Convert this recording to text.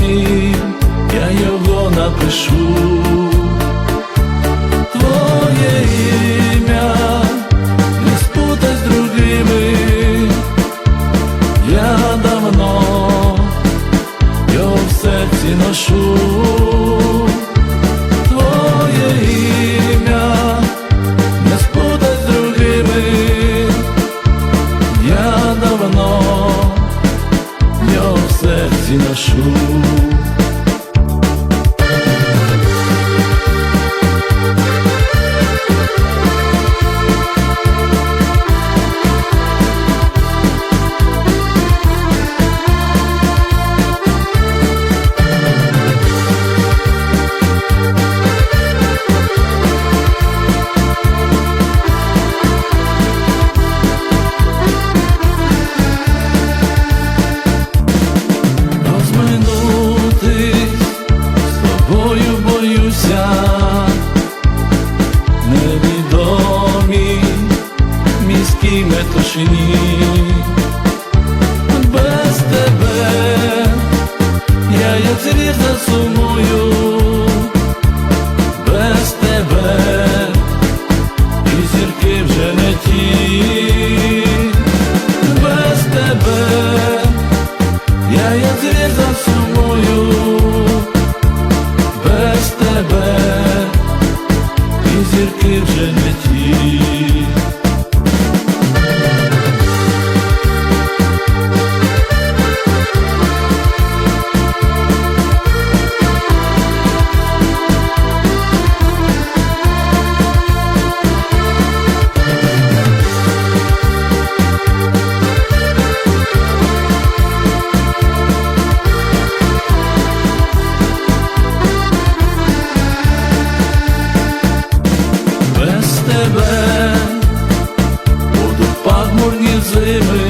мій, я його напишу, твоє ім'я не спутай з другими, я давно його в серці ношу. чи без тебе я як звірна сумую, без тебе і зірки вже не ті, без тебе я як звірна dizer-me